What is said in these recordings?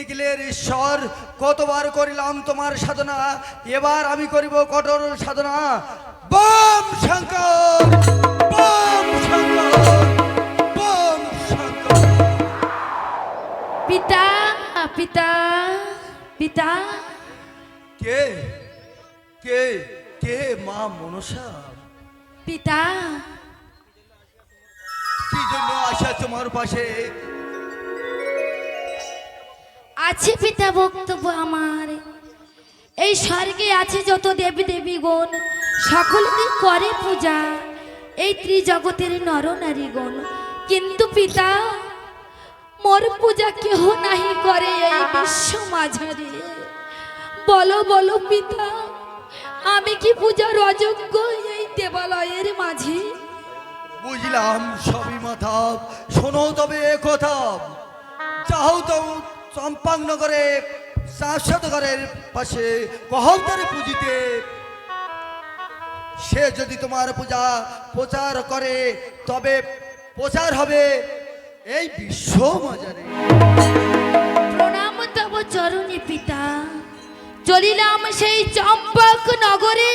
নিখিলের ঈশ্বর কতবার করিলাম তোমার সাধনা এবার আমি করিব কঠোর সাধনা। বম শঙ্কর বম শঙ্কর বম শঙ্কর। পিতা পিতা পিতা। কে কে কে মা মনসা? পিতা। কি জন্য আসা তোমার পাশে? আছে পিতা বক্তব্য আমার। এই স্বর্গে আছে যত দেবী দেবী গণ সকলকে করে পূজা। এই ত্রিজগতের নর নারী গণ, কিন্তু পিতা, মোর পূজা কেহ নাহি করে এই বিশ্ব মাঝারে। বলো বলো পিতা, আমি কি পূজার অযোগ্য এই দেবালয়ের মাঝে? বুঝলাম সবই মাথা শোনো তবে কথা যাও তো চম্পাকনগরে চাষাদগরের পাশে কহলতারে পুজিতে সে যদি তোমার পূজা প্রচার করে, তবে প্রচার হবে এই বিশ্ব মাজারে প্রণাম তব চরণে পিতা, চলিলাম সেই চম্পক নগরে।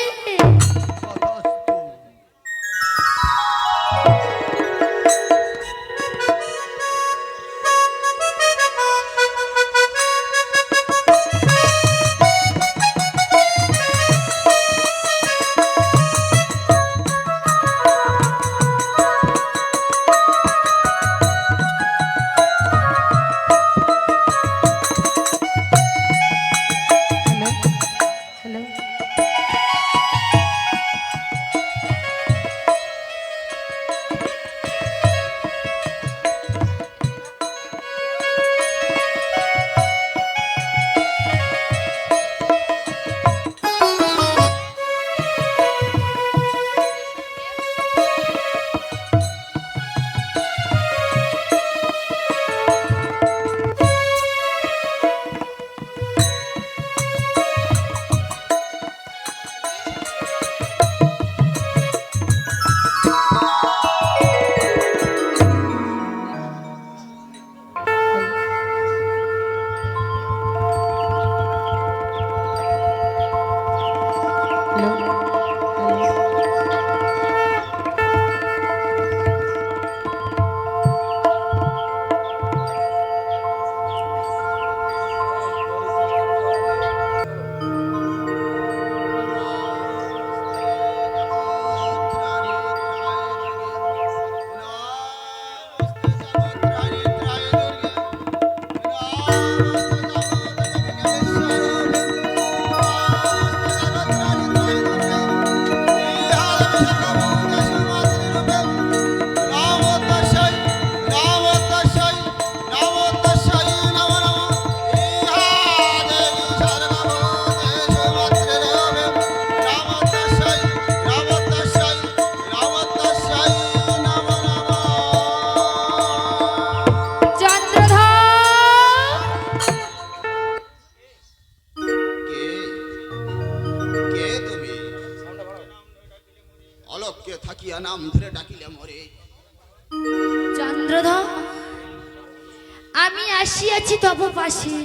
পাশে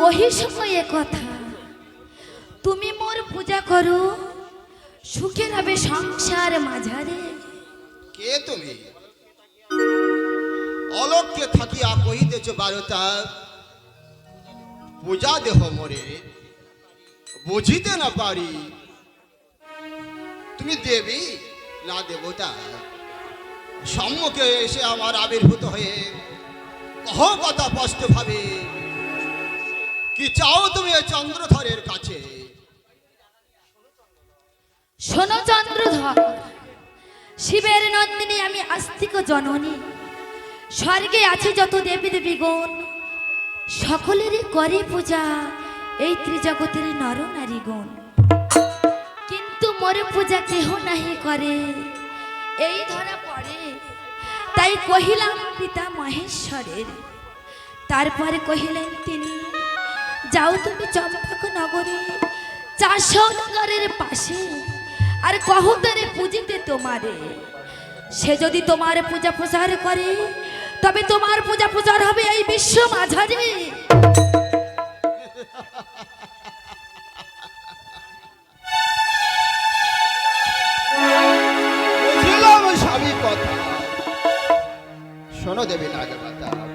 কহি সময়ে কথা, তুমি মোর পূজা করো সুখে রবে সংসার মাঝারে। কে তুমি? অলক্ষ্যে থাকিয়া কহিতেছ বারতা, পূজা দেহ মরে, বুঝিতে না পারি। তুমি দেবী? না দেবতা। সম্মুখে এসে আমার আবির্ভূত হয়ে কহ স্পষ্ট ভাবে। কি চাও তুমি এই চন্দ্রধরের কাছে? শোনো চন্দ্রধর, শিবের নন্দিনী আমি আস্তিক জননী। স্বর্গে আছে যত দেবী গণ সকলেরই করে পূজা এই ত্রিজগতের নর নারী গণ কিন্তু মোর পূজা কেহ নাহি করে। এই ধরা পড়ে তাই কহিলাম, পিতা মহেশ্বরের। তারপরে কহিলেন তিনি, যাও তুমি চম্পক নগরে চাষনগরের পাশে, আর কহতারে পুজিতে তোমারে। সে যদি তোমার পূজা প্রচার করে, তবে তোমার পূজা পূজার হবে এই বিশ্ব মাঝারে। শোনো দেবী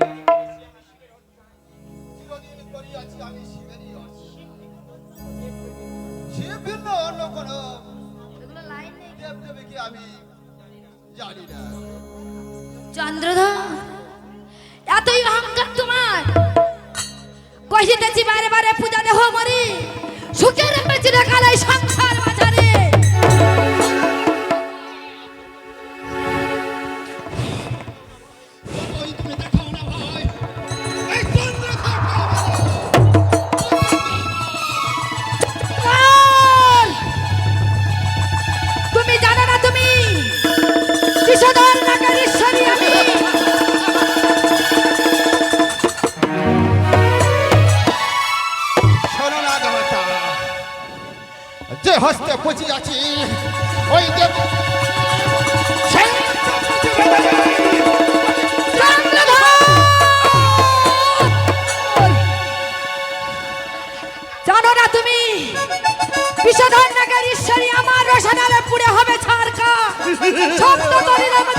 ছাড়কা শব্দ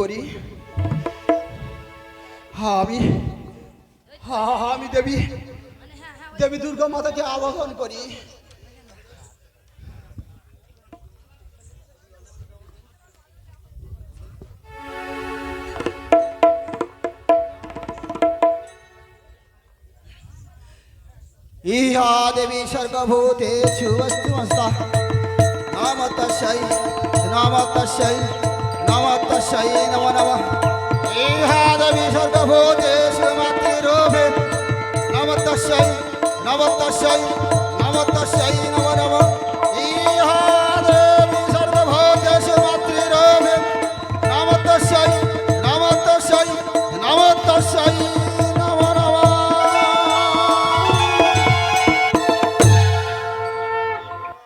করি। হ্যাঁ আমি হ্যাঁ হ্যাঁ, আমি দেবী দেবী দুর্গা মাতাকে আবাহন করি। ইহা দেবী সর্বভূতেষু বস্তুমস্তা নাম তস্যৈ নাম তস্যৈ। নাম তস্যৈ নম নম ইহা দেবী সর্বভূতেষু মাতৃরূপে নাম তস্যৈ নম তস্যৈ নাম তস্যৈ নম নম ইহা দেবী সর্বভূতেষু মাতৃরূপে নাম তস্যৈ নাম তস্যৈ নাম তস্যৈ নম নম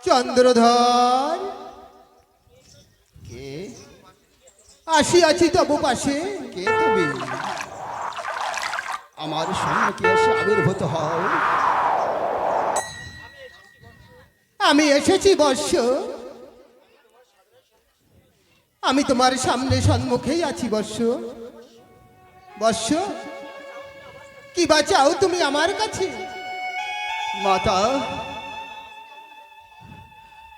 চন্দ্রধর কে আসিয়াছি তবু পাশে, কে তুমি? আমার সম্মুখে এসে আবির্ভূত হও। আমি এসেছি বর্ষ আমি তোমার সামনে সম্মুখেই আছি বর্ষ বর্ষ কি বা চাও তুমি আমার কাছে? মাতা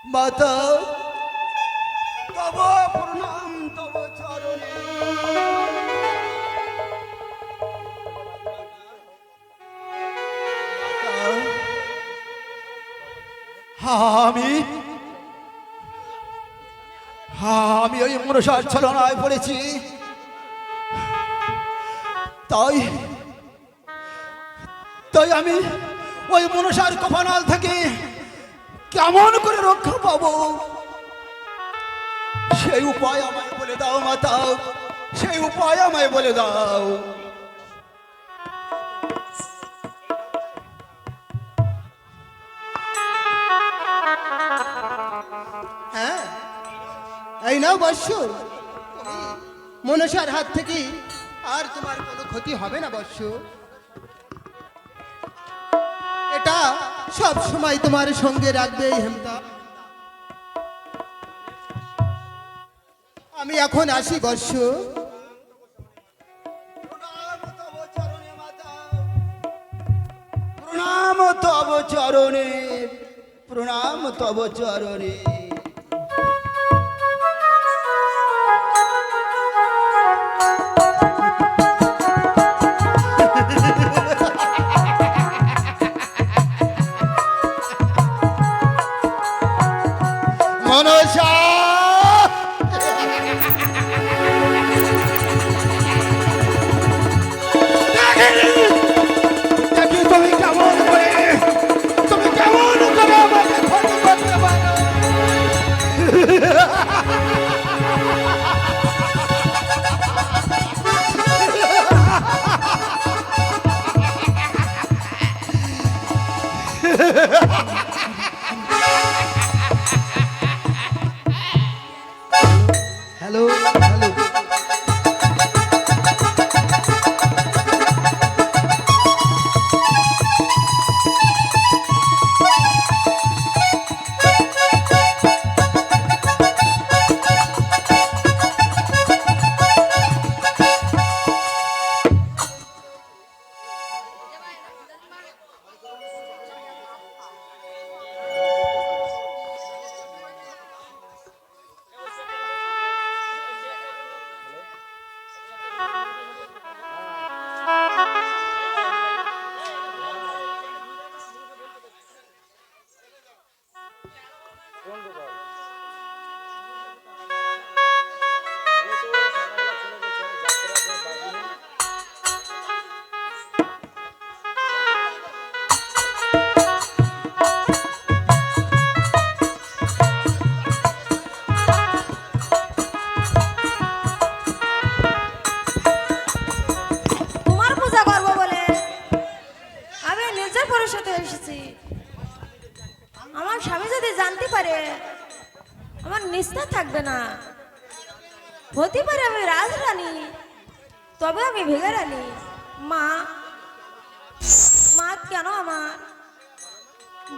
মাতা আমি আমি ওই মনসার ছলনায় পড়েছি। তাই তাই আমি ওই মনসার কপানাল থেকে কেমন করে রক্ষা পাবো? সেই উপায় আমায় বলে দাও, মাতা। সেই উপায় আমায় বলে দাও। নাও বর্ষ মনসার হাত থেকে আর তোমার কোনো ক্ষতি হবে না বর্ষ এটা সব সময় তোমার সঙ্গে রাখবে হেমতা। আমি এখন আসি বর্ষ প্রণাম তব চরণে, প্রণাম তব চরণে।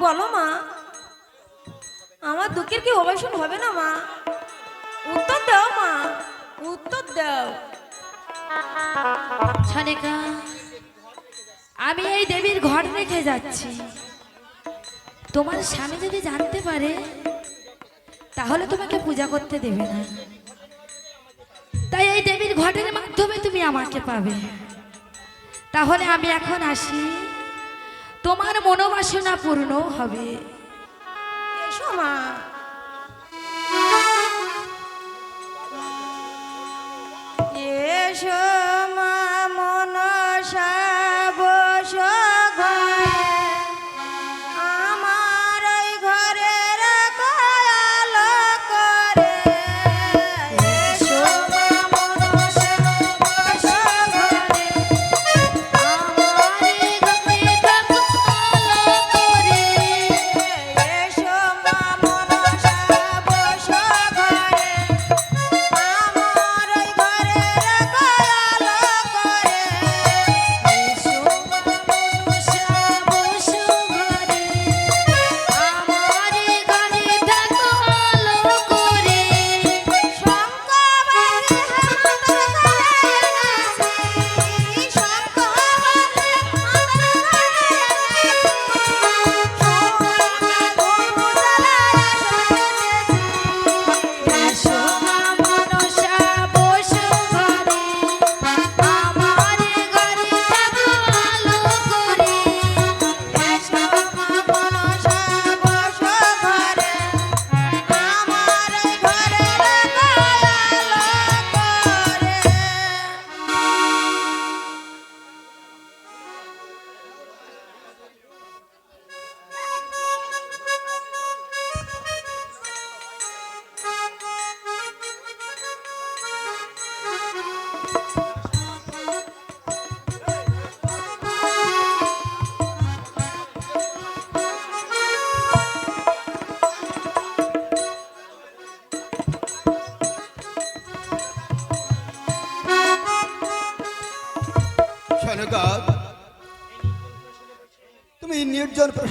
বলো মা, আমার দুঃখের কি অবসান হবে না মা? উত্তর দাও মা, উত্তর দাও। আমি এই দেবীর ঘর রেখে যাচ্ছি। তোমার স্বামী যদি জানতে পারে, তাহলে তোমাকে পূজা করতে দেবে না। তাই এই দেবীর ঘটের মাধ্যমে তুমি আমাকে পাবে। তাহলে আমি এখন আসি। তোমার মনোবাসনা পূর্ণ হবে। এসো মা।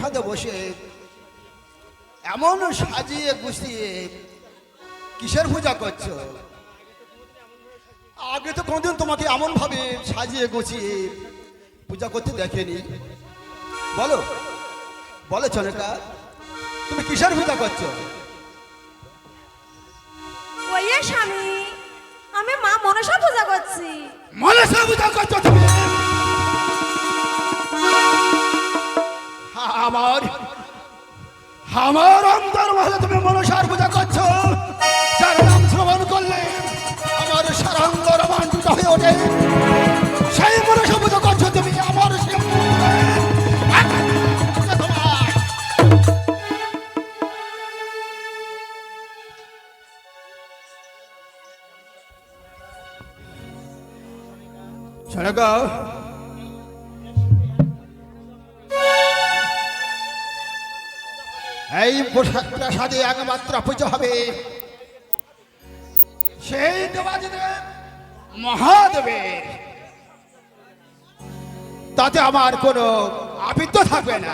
প্রসাদে বসে এমন সাজিয়ে গুছিয়ে কিসের পূজা করছ? আগে তো কোনদিন তোমাকে এমন ভাবে সাজিয়ে গুছিয়ে পূজা করতে দেখেনি। বলো বলো চনকা তুমি কিসের পূজা করছ? ওই স্বামী আমি মা মনসা পূজা করছি। মনসা পূজা করছ তুমি? আমার। আমার অন্তর মহলে তুমি মনসার পূজা করছ। যার নাম শ্রবণ করলে আমার সারাঙ্গ রোমাঞ্চিত হয়ে ওঠে। সেই মনসা পূজা করছ তুমি, আমার সেই এই পোশাক প্রাসাদে একমাত্র পুজো হবে সেই মহাদেবের। তাতে আমার কোনো আবৃত্ত থাকবে না।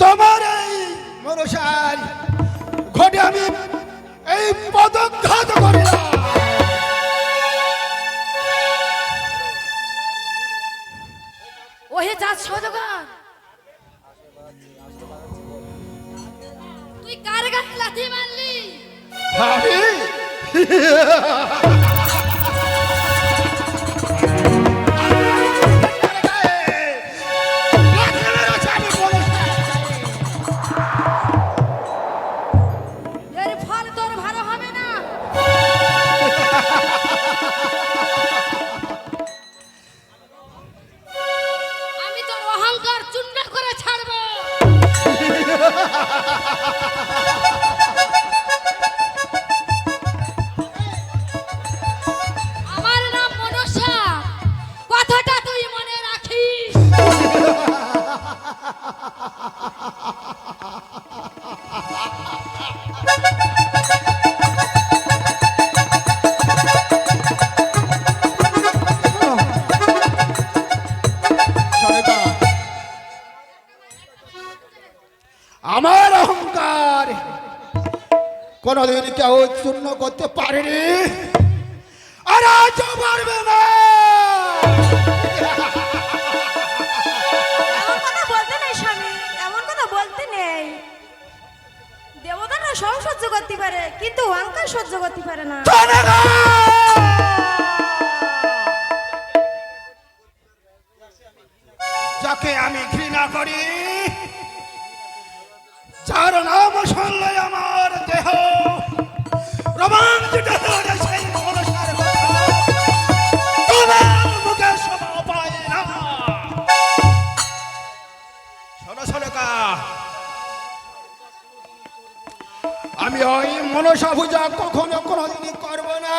তোমার এই মনসার ঘটে আমি এই পদঘাত করিলাম ওহে যা সজগার তুই কার গায়ে লাথি মারলি? কেউ চূর্ণ করতে পারেনি। আর আজও পারবে না। দেবতারা সব সহ্য করতে পারে কিন্তু অহংকার সহ্য করতে পারে না। যাকে আমি ঘৃণা করি যার নাম শুনলে আমার মনসা পূজা কখনো কোনোদিনই করব না।